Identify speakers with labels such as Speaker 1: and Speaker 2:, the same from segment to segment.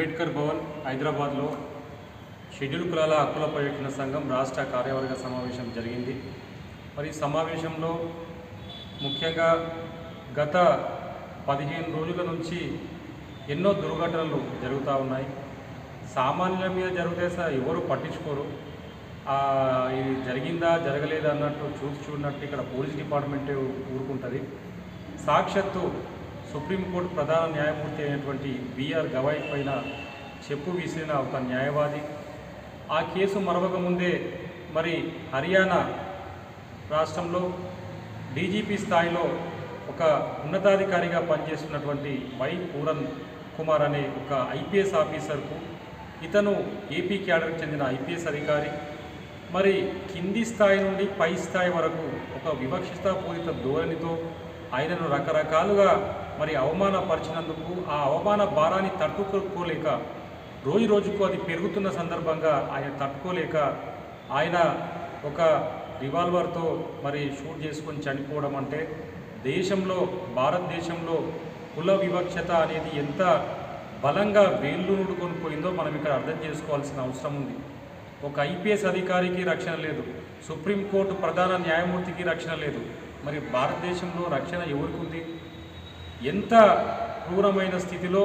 Speaker 1: అంబేద్కర్ భవన్ హైదరాబాద్లో షెడ్యూల్ కులాల హక్కుల పర్యటన సంఘం రాష్ట్ర కార్యవర్గ సమావేశం జరిగింది. మరి ఈ సమావేశంలో ముఖ్యంగా గత పదిహేను రోజుల నుంచి ఎన్నో దుర్ఘటనలు జరుగుతూ ఉన్నాయి. సామాన్యుల మీద జరిగితే సార్ ఎవరు పట్టించుకోరు. ఇది జరిగిందా జరగలేదా అన్నట్టు చూసి చూడనట్టు ఇక్కడ పోలీస్ డిపార్ట్మెంటే ఊరుకుంటుంది. సాక్షాత్తు సుప్రీంకోర్టు ప్రధాన న్యాయమూర్తి అయినటువంటి బిఆర్ గవాయ్ పైన చెప్పు విసిరిన ఒక న్యాయవాది. ఆ కేసు మరవక ముందే మరి హర్యానా రాష్ట్రంలో డీజీపీ స్థాయిలో ఒక ఉన్నతాధికారిగా పనిచేస్తున్నటువంటి వై పూరన్ కుమార్ అనే ఒక ఐపీఎస్ ఆఫీసర్కు ఇతను ఏపీ క్యాడర్కి చెందిన ఐపీఎస్ అధికారి. మరి కింది స్థాయి నుండి పై స్థాయి వరకు ఒక వివక్షితాపూరిత ధోరణితో ఆయనను రకరకాలుగా మరి అవమానపరిచినందుకు ఆ అవమాన భారాన్ని తట్టుకోలేక రోజు రోజుకు అది పెరుగుతున్న సందర్భంగా ఆయన తట్టుకోలేక ఆయన ఒక రివాల్వర్తో మరి షూట్ చేసుకొని చనిపోవడం అంటే దేశంలో భారతదేశంలో కుల వివక్షత అనేది ఎంత బలంగా వేళ్ళు నుడుకొని పోయిందో మనం ఇక్కడ అర్థం చేసుకోవాల్సిన అవసరం ఉంది. ఒక ఐపీఎస్ అధికారికి రక్షణ లేదు. సుప్రీంకోర్టు ప్రధాన న్యాయమూర్తికి రక్షణ లేదు. మరి భారతదేశంలో రక్షణ ఎవరికి ఉంది ఎంత క్రూరమైన స్థితిలో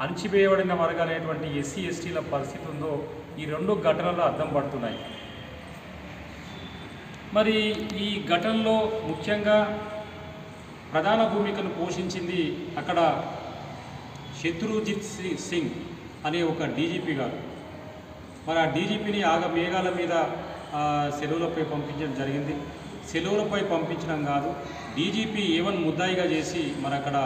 Speaker 1: అణచివేయబడిన వర్గాలైనటువంటి ఎస్సీ ఎస్టీల పరిస్థితి ఉందో ఈ రెండు ఘటనలు అర్థం పడుతున్నాయి. మరి ఈ ఘటనలో ముఖ్యంగా ప్రధాన భూమికను పోషించింది అక్కడ శత్రుజిత్ సింగ్ అనే ఒక డీజీపీ గారు. మరి ఆ డీజీపీని ఆగ మేఘాల మీద ఆ, సెలవులపై పంపించడం జరిగింది. సెలవులపై పంపించడం కాదు. డీజీపీ ఏవన్ ముద్దాయిగా చేసి మరి అక్కడ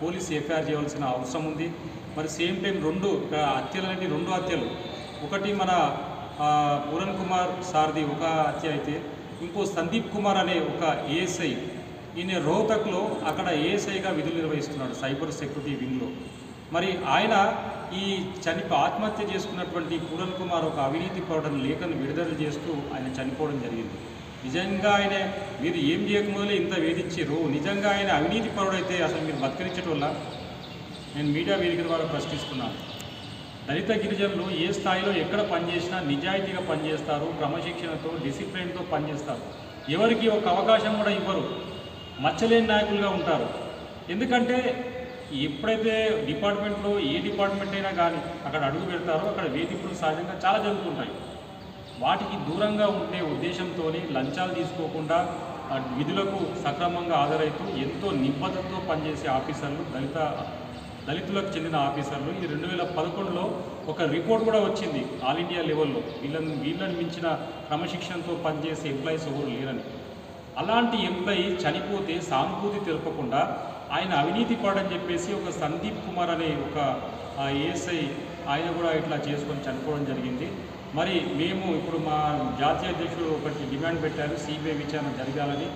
Speaker 1: పోలీస్ ఎఫ్ఐఆర్ చేయవలసిన అవసరం ఉంది. మరి సేమ్ టైం రెండు ఇక్కడ హత్యలు అనేవి రెండు హత్యలు. ఒకటి మన పూరణ్ పూరన్ కుమార్ సార్ది ఒక హత్య అయితే ఇంకో సందీప్ కుమార్ అనే ఒక ఏఎస్ఐ. ఈయన రోహతక్లో అక్కడ ఏఎస్ఐగా విధులు నిర్వహిస్తున్నాడు సైబర్ సెక్యూరిటీ వింగ్లో. మరి ఆయన ఈ చనిపో ఆత్మహత్య చేసుకున్నటువంటి పూరన్ కుమార్ ఒక అవినీతి పౌడర్ లేఖను విడుదల చేస్తూ ఆయన చనిపోవడం జరిగింది. నిజంగా ఆయన మీరు ఏం చేయకముందులే ఇంత వేధించారు నిజంగా ఆయన అవినీతి పరుడైతే అసలు మీరు బతికరించడం వల్ల నేను మీడియా వేదిక ద్వారా ప్రశ్నిస్తున్నాను దళిత గిరిజనులు ఏ స్థాయిలో ఎక్కడ పనిచేసినా నిజాయితీగా పనిచేస్తారు క్రమశిక్షణతో డిసిప్లిన్తో పనిచేస్తారు. ఎవరికి ఒక అవకాశం కూడా ఇవ్వరు. మచ్చలేని నాయకులుగా ఉంటారు. ఎందుకంటే ఎప్పుడైతే డిపార్ట్మెంట్లో ఏ డిపార్ట్మెంట్ అయినా కానీ అక్కడ అడుగు పెడతారో అక్కడ వేధింపులు సహజంగా చాలా జరుగుతుంటాయి. వాటికి దూరంగా ఉండే ఉద్దేశంతో లంచాలు తీసుకోకుండా విధులకు సక్రమంగా హాజరైతూ ఎంతో నిబద్ధతతో పనిచేసే ఆఫీసర్లు దళిత దళితులకు చెందిన ఆఫీసర్లు. ఈ రెండు వేల పదకొండులో ఒక రిపోర్ట్ కూడా వచ్చింది ఆల్ ఇండియా లెవెల్లో. వీళ్ళని వీళ్ళని మించిన క్రమశిక్షణతో పనిచేసే ఎంప్లాయీస్ ఎవరు లేరని. అలాంటి ఎంప్లాయీ చనిపోతే సానుభూతి తెలపకుండా ఆయన అవినీతి పాడని చెప్పేసి ఒక సందీప్ కుమార్ అనే ఒక ఏఎస్ఐ ఆయన కూడా ఇట్లా చేసుకొని చనిపోవడం జరిగింది. మరి మేము ఇప్పుడు మా జాతీయ అధ్యక్షుడు ఒకటి డిమాండ్ పెట్టారు సిబిఐ విచారణ జరగాలని.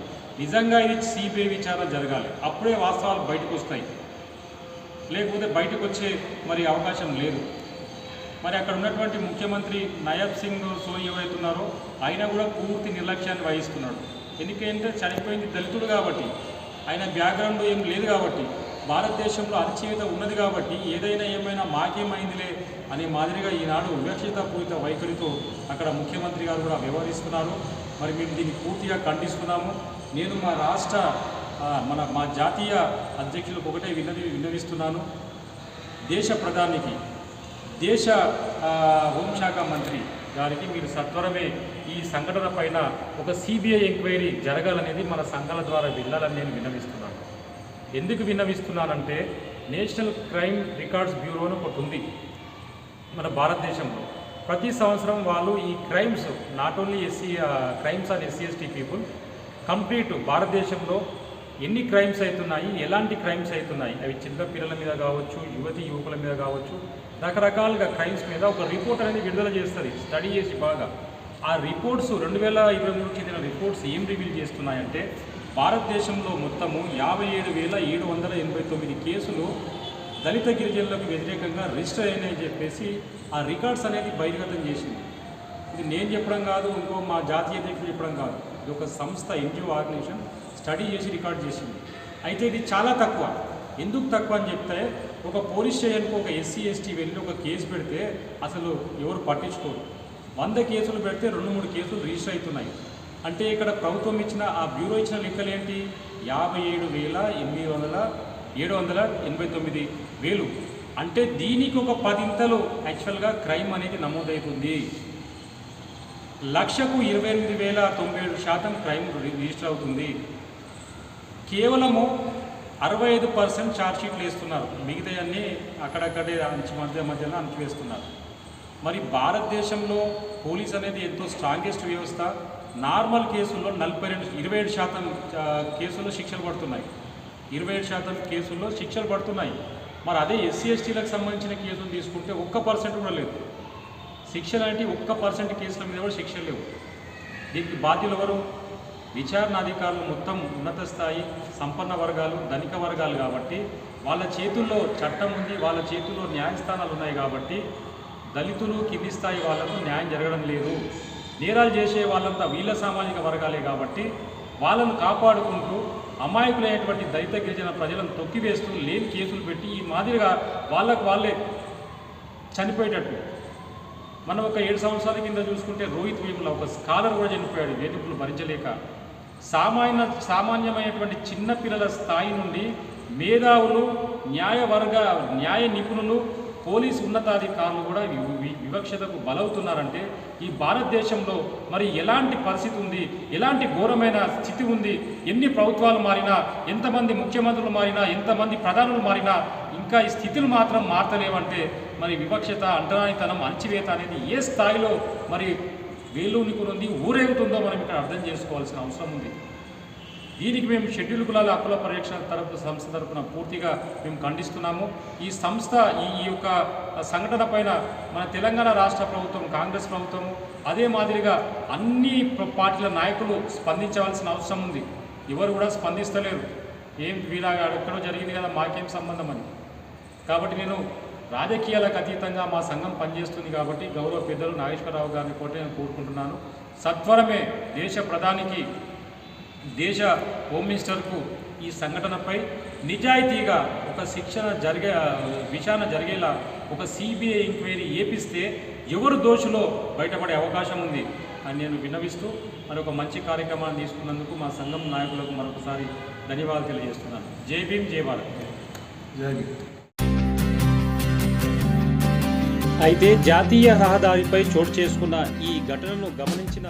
Speaker 1: నిజంగా ఇది సిబిఐ విచారణ జరగాలి. అప్పుడే వాస్తవాలు బయటకు వస్తాయి. లేకపోతే బయటకు వచ్చే మరి అవకాశం లేదు. మరి అక్కడ ఉన్నటువంటి ముఖ్యమంత్రి నయాబ్ సింగ్ సోని ఎవరైతున్నారో ఆయన కూడా పూర్తి నిర్లక్ష్యాన్ని వహిస్తున్నాడు. ఎందుకంటే చనిపోయింది దళితుడు కాబట్టి ఆయన బ్యాక్గ్రౌండ్ ఏం లేదు కాబట్టి. భారతదేశంలో అణచివేత ఉన్నది కాబట్టి ఏదైనా ఏమైనా మాకేమైందిలే అనే మాదిరిగా ఈనాడు వివక్షితపూరిత వైఖరితో అక్కడ ముఖ్యమంత్రి గారు కూడా వ్యవహరిస్తున్నారు. మరి మేము దీన్ని పూర్తిగా ఖండిస్తున్నాము. నేను మా రాష్ట్ర మన మా జాతీయ అధ్యక్షులకు ఒకటే విన్నది విన్నవిస్తున్నాను. దేశ ప్రధానికి దేశ హోంశాఖ మంత్రి గారికి మీరు సత్వరమే ఈ సంఘటన పైన ఒక సిబిఐ ఎంక్వైరీ జరగాలనేది మన సంఘాల ద్వారా వెళ్ళాలని నేను విన్నవిస్తున్నాను. ఎందుకు విన్నవిస్తున్నానంటే నేషనల్ క్రైమ్ రికార్డ్స్ బ్యూరో అని ఒకటి ఉంది మన భారతదేశంలో. ప్రతి సంవత్సరం వాళ్ళు ఈ crimes not only SC crimes or SC ST people complete భారతదేశంలో ఎన్ని క్రైమ్స్ అవుతున్నాయి ఎలాంటి క్రైమ్స్ అవుతున్నాయి అవి చిన్న పిల్లల మీద కావచ్చు యువతి యువకుల మీద కావచ్చు రకరకాలుగా క్రైమ్స్ మీద ఒక రిపోర్ట్ అనేది విడుదల చేస్తుంది స్టడీ చేసి బాగా. ఆ రిపోర్ట్స్ రెండు వేల ఇరవై మూడుకి చెందిన రిపోర్ట్స్ ఏం రివీల్ చేస్తున్నాయంటే భారతదేశంలో మొత్తము యాభై ఏడు వేల ఏడు వందల ఎనభై తొమ్మిది కేసులు దళిత గిరిజనులకు వ్యతిరేకంగా రిజిస్టర్ అయినాయని చెప్పేసి ఆ రికార్డ్స్ అనేది బహిర్గతం చేసింది. ఇది నేను చెప్పడం కాదు ఇంకో మా జాతీయ అధ్యక్షుడు చెప్పడం కాదు. ఇది ఒక సంస్థ ఎన్జిఓ ఆర్గనైజేషన్ స్టడీ చేసి రికార్డ్ చేసింది. అయితే ఇది చాలా తక్కువ. ఎందుకు తక్కువ అని చెప్తే ఒక పోలీస్ స్టేషన్కి ఒక ఎస్సీ ఎస్టీ వెళ్ళి ఒక కేసు పెడితే అసలు ఎవరు పట్టించుకోరు. వంద కేసులు పెడితే రెండు మూడు కేసులు రిజిస్టర్ అవుతున్నాయి. అంటే ఇక్కడ ప్రభుత్వం ఇచ్చిన ఆ బ్యూరో ఇచ్చిన లెక్కలు ఏంటి యాభై ఏడు వేల ఎనిమిది వందల ఏడు వందల ఎనభై తొమ్మిది వేలు. అంటే దీనికి ఒక పదింతలు యాక్చువల్గా క్రైమ్ అనేది నమోదవుతుంది లక్షకు ఇరవై ఎనిమిది వేల తొంభై ఏడు శాతం క్రైమ్ రిజిస్టర్ అవుతుంది. కేవలము అరవై ఐదు పర్సెంట్ ఛార్జ్షీట్లు వేస్తున్నారు. మిగతాయన్నీ అక్కడక్కడే అంచు మధ్య మధ్యలో అణచివేస్తున్నారు మరి భారతదేశంలో పోలీస్ అనేది ఎంతో స్ట్రాంగెస్ట్ వ్యవస్థ. నార్మల్ కేసుల్లో నలభై రెండు ఇరవై ఏడు శాతం కేసుల్లో శిక్షలు పడుతున్నాయి. ఇరవై ఏడు శాతం కేసుల్లో శిక్షలు పడుతున్నాయి. మరి అదే ఎస్సీ ఎస్టీలకు సంబంధించిన కేసులు తీసుకుంటే ఒక్క పర్సెంట్ కూడా లేదు. శిక్షలు అంటే ఒక్క పర్సెంట్ కేసుల మీద కూడా శిక్షలు లేవు. దీనికి బాధ్యులు ఎవరు? విచారణాధికారులు మొత్తం ఉన్నత స్థాయి సంపన్న వర్గాలు ధనిక వర్గాలు కాబట్టి వాళ్ళ చేతుల్లో చట్టం ఉంది వాళ్ళ చేతుల్లో న్యాయస్థానాలు ఉన్నాయి కాబట్టి దళితులు కింది స్థాయి వాళ్ళకు న్యాయం జరగడం లేదు. నేరాలు చేసే వాళ్ళంతా వీళ్ళ సామాజిక వర్గాలే కాబట్టి వాళ్ళను కాపాడుకుంటూ అమాయకులైనటువంటి దళిత గిరిజన ప్రజలను తొక్కివేస్తూ లేని కేసులు పెట్టి ఈ మాదిరిగా వాళ్ళకు వాళ్ళే చనిపోయేటట్టు. మనం ఒక ఏడు సంవత్సరాల కింద చూసుకుంటే రోహిత్ వేముల ఒక స్కాలర్ కూడా చనిపోయాడు వేధింపులు భరించలేక. సామాన్య సామాన్యమైనటువంటి చిన్నపిల్లల స్థాయి నుండి మేధావులు న్యాయవర్గ న్యాయ నిపుణులు పోలీసు ఉన్నతాధికారులు కూడా వివక్షతకు బలవుతున్నారంటే ఈ భారతదేశంలో మరి ఎలాంటి పరిస్థితి ఉంది? ఎలాంటి ఘోరమైన స్థితి ఉంది? ఎన్ని ప్రభుత్వాలు మారినా ఎంతమంది ముఖ్యమంత్రులు మారినా ఎంతమంది ప్రధానులు మారినా ఇంకా ఈ స్థితులు మాత్రం మారతలేవంటే మరి వివక్షత అంటరానితనం అణచివేత అనేది ఏ స్థాయిలో మరి వేలూనికునుంది ఊరేగుతుందో మనం ఇక్కడ అర్థం చేసుకోవాల్సిన అవసరం ఉంది. దీనికి మేము షెడ్యూల్ కులాల హక్కుల పరిరక్షణ తరపు సంస్థ తరపున పూర్తిగా మేము ఖండిస్తున్నాము. ఈ సంస్థ ఈ ఈ యొక్క సంఘటన పైన మన తెలంగాణ రాష్ట్ర ప్రభుత్వం కాంగ్రెస్ ప్రభుత్వం అదే మాదిరిగా అన్ని పార్టీల నాయకులు స్పందించవలసిన అవసరం ఉంది. ఎవరు కూడా స్పందిస్తలేరు. ఏం వీళ్ళ ఎక్కడో జరిగింది కదా మాకేం సంబంధం అని. కాబట్టి నేను రాజకీయాలకు అతీతంగా మా సంఘం పనిచేస్తుంది కాబట్టి గౌరవ పెద్దలు నాగేశ్వరరావు గారిని కూడా నేను కోరుకుంటున్నాను. సత్వరమే దేశ ప్రధానికి దేశ హోమ్ మినిస్టర్కు ఈ సంఘటనపై నిజాయితీగా ఒక శిక్షణ జరిగే విచారణ జరిగేలా ఒక సిబిఐ ఎంక్వైరీ ఏపిస్తే ఎవరు దోషులో బయటపడే అవకాశం ఉంది అని నేను విన్నవిస్తూ మరి ఒక మంచి కార్యక్రమాన్ని తీసుకున్నందుకు మా సంఘం నాయకులకు మరొకసారి ధన్యవాదాలు తెలియజేస్తున్నాను. జై భీమ్ జై భారత్. అయితే జాతీయ రహదారిపై చోటు చేసుకున్న ఈ ఘటనను గమనించిన